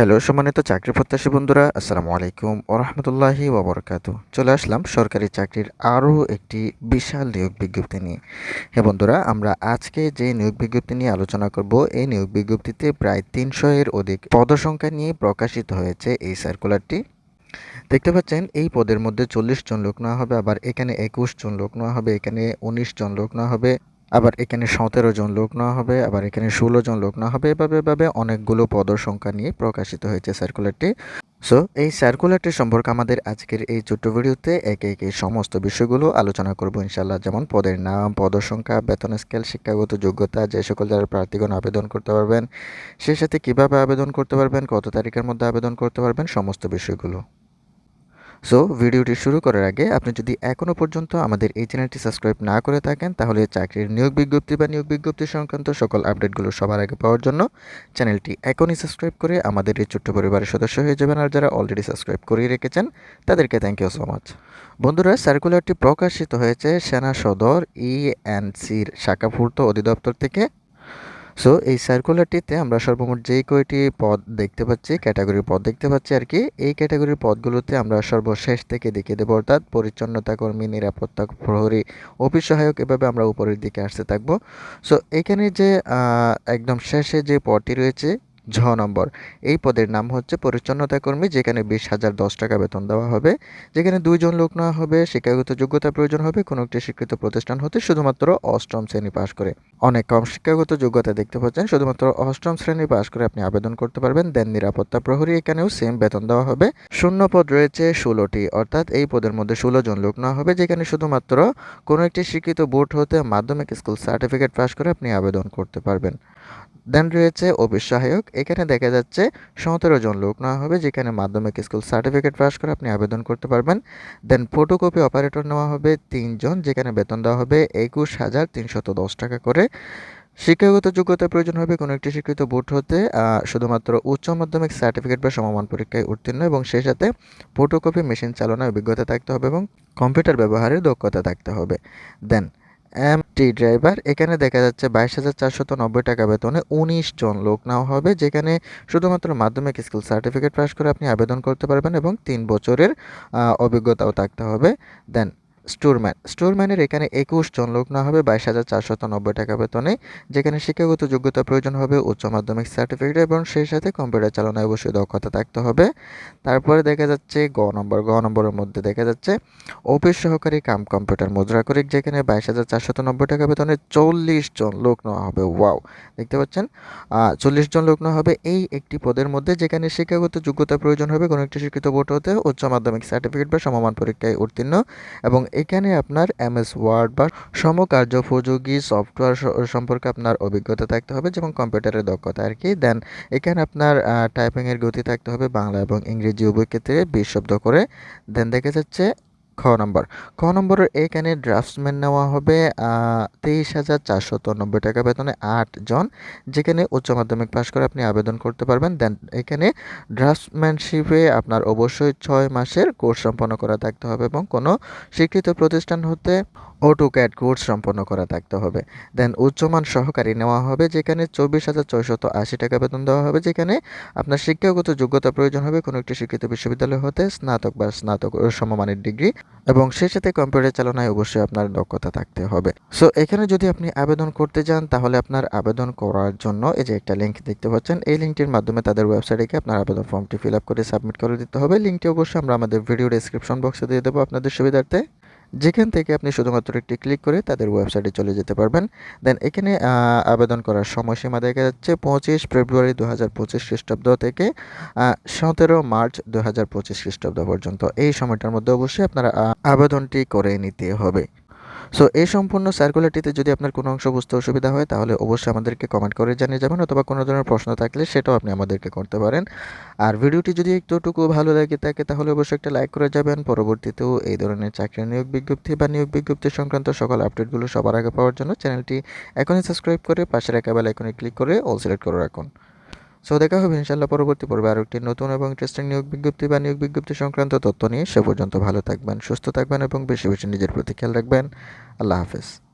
Hello, সম্মানিত চাকরি প্রত্যাশী বন্ধুরা, আসসালামু আলাইকুম ওরহমতুল্লাহি ওবরকাত। চলে আসলাম সরকারি চাকরির আরও একটি বিশাল নিয়োগ বিজ্ঞপ্তি নিয়ে। হ্যাঁ বন্ধুরা, আমরা আজকে যে নিয়োগ বিজ্ঞপ্তি নিয়ে আলোচনা করব, এই নিয়োগ বিজ্ঞপ্তিতে প্রায় তিনশো এর অধিক পদসংখ্যা নিয়ে প্রকাশিত হয়েছে এই সার্কুলারটি। দেখতে পাচ্ছেন, এই পদের মধ্যে চল্লিশ জন লোক নেওয়া হবে, আবার এখানে একুশ জন লোক নেওয়া হবে, এখানে উনিশ জন লোক নেওয়া হবে। আবার এখানে সতেরো জন লোক নেওয়া হবে, আবার এখানে ষোলো জন লোক নেওয়া হবে। এভাবে এভাবে অনেকগুলো পদর সংখ্যা নিয়ে প্রকাশিত হয়েছে সার্কুলারটি সো এই সার্কুলারটি সম্পর্কে আমাদের আজকের এই ছোট্ট ভিডিওতে একে একে সমস্ত বিষয়গুলো আলোচনা করব ইনশাল্লাহ যেমন পদের নাম, পদের সংখ্যা, বেতন স্কেল শিক্ষাগত যোগ্যতা, যে সকল যারা প্রার্থীগণ আবেদন করতে পারবেন সেই সাথে কীভাবে আবেদন করতে পারবেন, কত তারিখের মধ্যে আবেদন করতে পারবেন, সমস্ত বিষয়গুলো। সো ভিডিওটি শুরু করার আগে আপনি যদি এখনও পর্যন্ত আমাদের এই চ্যানেলটি সাবস্ক্রাইব না করে থাকেন, তাহলে চাকরির নিয়োগ বিজ্ঞপ্তি বা নিয়োগ বিজ্ঞপ্তি সংক্রান্ত সকল আপডেটগুলো সবার আগে পাওয়ার জন্য চ্যানেলটি এখনই সাবস্ক্রাইব করে আমাদের এই ছোট্ট পরিবারের সদস্য হয়ে যাবেন। আর যারা অলরেডি সাবস্ক্রাইব করিয়ে রেখেছেন, তাদেরকে থ্যাংক ইউ সো মাচ বন্ধুরা সার্কুলারটি প্রকাশিত হয়েছে সেনা সদর ইএনসির শাখাপূর্ত অধিদপ্তর থেকে। সো এই সার্কুলারটিতে আমরা সর্বমোট যে কয়টি পদ দেখতে পাচ্ছি ক্যাটাগরির পদ দেখতে পাচ্ছি আর কি, এই ক্যাটাগরির পদগুলোতে আমরা সর্বশেষ থেকে দেখিয়ে দেবো, অর্থাৎ পরিচ্ছন্নতা কর্মী, নিরাপত্তা প্রহরী, অফিস সহায়ক এভাবে আমরা উপরের দিকে আসতে থাকব। সো এখানে যে একদম শেষে যে পদটি রয়েছে ঝ নম্বর। এই পদের নাম হচ্ছে পরিচ্ছন্নতা কর্মী, যেখানে বিশ হাজার দশ টাকা বেতন দেওয়া হবে। যেখানে দুইজন লোক নেওয়া হবে, শিক্ষাগত যোগ্যতা প্রয়োজন হবে, কোনো একটি স্বীকৃত প্রতিষ্ঠান হতে শুধুমাত্র অষ্টম শ্রেণি পাশ করে। অনেক কম শিক্ষাগত যোগ্যতা দেখতে পাচ্ছেন, শুধুমাত্র অষ্টম শ্রেণি পাশ করে আপনি আবেদন করতে পারবেন। দেন নিরাপত্তা প্রহরী এখানেও সেম বেতন দেওয়া হবে। শূন্য পদ রয়েছে ষোলোটি, অর্থাৎ এই পদের মধ্যে ষোলো জন লোক নেওয়া হবে, যেখানে শুধুমাত্র কোনো একটি স্বীকৃত বোর্ড হতে মাধ্যমিক স্কুল সার্টিফিকেট পাশ করে আপনি আবেদন করতে পারবেন। দেন রয়েছে অফিস সহায়ক। এখানে দেখা যাচ্ছে সতেরো জন লোক নেওয়া হবে, যেখানে মাধ্যমিক স্কুল সার্টিফিকেট পাস করে আপনি আবেদন করতে পারবেন। দেন ফটোকপি অপারেটর নেওয়া হবে তিনজন যেখানে বেতন দেওয়া হবে একুশ হাজার তিনশত দশ টাকা করে। শিক্ষাগত যোগ্যতা প্রয়োজন হবে কোনো একটি স্বীকৃত বোর্ড হতে শুধুমাত্র উচ্চ মাধ্যমিক সার্টিফিকেট বা সমমান পরীক্ষায় উত্তীর্ণ এবং সেই সাথে ফটোকপি, মেশিন চালানোর অভিজ্ঞতা থাকতে হবে এবং কম্পিউটার ব্যবহারের দক্ষতা থাকতে হবে। দেন, এম টি ড্রাইভার, এখানে দেখা যাচ্ছে বাইশ হাজার চারশত নব্বই টাকা বেতনে উনিশ জন লোক নেওয়া হবে, যেখানে শুধুমাত্র মাধ্যমিক স্কুল সার্টিফিকেট পাশ করে আপনি আবেদন করতে পারবেন এবং তিন বছরের অভিজ্ঞতাও থাকতে হবে। দেন স্টোরম্যান। স্টোরম্যানের এখানে একুশ জন লোক না হবে, বাইশ হাজার চারশত নব্বই টাকা বেতনে, যেখানে শিক্ষাগত যোগ্যতা প্রয়োজন হবে, উচ্চ মাধ্যমিক সার্টিফিকেট এবং সেই সাথে কম্পিউটার চালানোয় অবশ্যই দক্ষতা থাকতে হবে। তারপরে দেখা যাচ্ছে গ নম্বর, গ নম্বরের মধ্যে দেখা যাচ্ছে অফিস সহকারী কাম কম্পিউটার মুদ্রাকরিক যেখানে বাইশ হাজার চারশত নব্বই টাকা বেতনে চল্লিশ জন লোক নেওয়া হবে। ওয়াও! দেখতে পাচ্ছেন? চল্লিশ জন লোক নেওয়া হবে এই একটি পদের মধ্যে, যেখানে শিক্ষাগত যোগ্যতা প্রয়োজন হবে কোনো একটি শিক্ষিত বোর্ড হতে উচ্চ মাধ্যমিক সার্টিফিকেট বা সমমান পরীক্ষায় উত্তীর্ণ এবং এখানে আপনার এমএস ওয়ার্ড বা সমকার্যোপযোগী সফটওয়্যার সম্পর্কে আপনার অভিজ্ঞতা থাকতে হবে যেমন কম্পিউটারের দক্ষতা আর কি দেন এখানে আপনার টাইপিংয়ের গতি থাকতে হবে বাংলা এবং ইংরেজি উভয় ক্ষেত্রে বিশ শব্দ করে। দেন দেখা যাচ্ছে খ নম্বর। খ নম্বরের এখানে ড্রাফটসম্যান নেওয়া হবে তেইশ হাজার চারশত নব্বই টাকা বেতনে আট জন, যেখানে উচ্চ মাধ্যমিক পাশ করে আপনি আবেদন করতে পারবেন। দেন এখানে ড্রাফটসম্যানশিপে আপনার অবশ্যই ছয় মাসের কোর্স সম্পন্ন করা থাকতে হবে এবং কোনো স্বীকৃত প্রতিষ্ঠান হতে অটো ক্যাট কোর্স সম্পন্ন করা থাকতে হবে। দেন উচ্চমান সহকারী নেওয়া হবে, যেখানে চব্বিশ হাজার ছয়শত আশি টাকা বেতন দেওয়া হবে, যেখানে আপনার শিক্ষাগত যোগ্যতা প্রয়োজন হবে কোনো একটি শিক্ষিত বিশ্ববিদ্যালয় হতে স্নাতক বা স্নাতক সমমানের ডিগ্রি। এবং সেই সাথে কম্পিউটার চালনায় অবশ্যই আপনার দক্ষতা থাকতে হবে। সো এখানে যদি আপনি আবেদন করতে যান, তাহলে আপনার আবেদন করার জন্য এই যে একটা লিঙ্ক দেখতে পাচ্ছেন, এই লিঙ্কটির মাধ্যমে তাদের ওয়েবসাইটে গিয়ে আপনার আবেদন ফর্মটি ফিল আপ করে সাবমিট করে দিতে হবে। লিঙ্কটি অবশ্যই আমরা আমাদের ভিডিও ডিসক্রিপশন বক্সে দিয়ে দেবো আপনাদের সুবিধার্থে। যেখান থেকে আপনি শুধুমাত্র একটি ক্লিক করে তাদের ওয়েবসাইটে চলে যেতে পারবেন। দেন এখানে আবেদন করার সময়সীমা দেখা যাচ্ছে পঁচিশ ফেব্রুয়ারি দু হাজার পঁচিশ খ্রিস্টাব্দ থেকে সতেরো মার্চ দু হাজার পঁচিশ খ্রিস্টাব্দ পর্যন্ত। এই সময়টার মধ্যে অবশ্যই আপনারা আবেদনটি করে নিতে হবে। সো এই সম্পূর্ণ সার্কুলারটিতে যদি আপনার কোনো অংশ বুঝতে অসুবিধা হয়, তাহলে অবশ্যই আমাদেরকে কমেন্ট করে জানিয়ে যাবেন অথবা কোনো ধরনের প্রশ্ন থাকলে সেটাও আপনি আমাদেরকে করতে পারেন। আর ভিডিওটি যদি একটুটুকু ভালো লাগে থাকে, তাহলে অবশ্যই একটা লাইক করে যাবেন। পরবর্তীতেও এই ধরনের চাকরি নিয়োগ বিজ্ঞপ্তি বা নিয়োগ বিজ্ঞপ্তি সংক্রান্ত সকল আপডেটগুলো সবার আগে পাওয়ার জন্য চ্যানেলটি এখনই সাবস্ক্রাইব করে পাশে রাখা বেল আইকনে ক্লিক করে অল সিলেক্ট করে রাখুন। সো দেখা হবে ইনশাল্লাহ পরবর্তী পর্বে আরও একটি নতুন এবং ইন্টারেস্টিং নিয়োগ বিজ্ঞপ্তি বা নিয়োগ বিজ্ঞপ্তি সংক্রান্ত তথ্য নিয়ে সে পর্যন্ত ভালো থাকবেন, সুস্থ থাকবেন এবং বেশি বেশি নিজের প্রতি খেয়াল রাখবেন। আল্লাহ হাফেজ।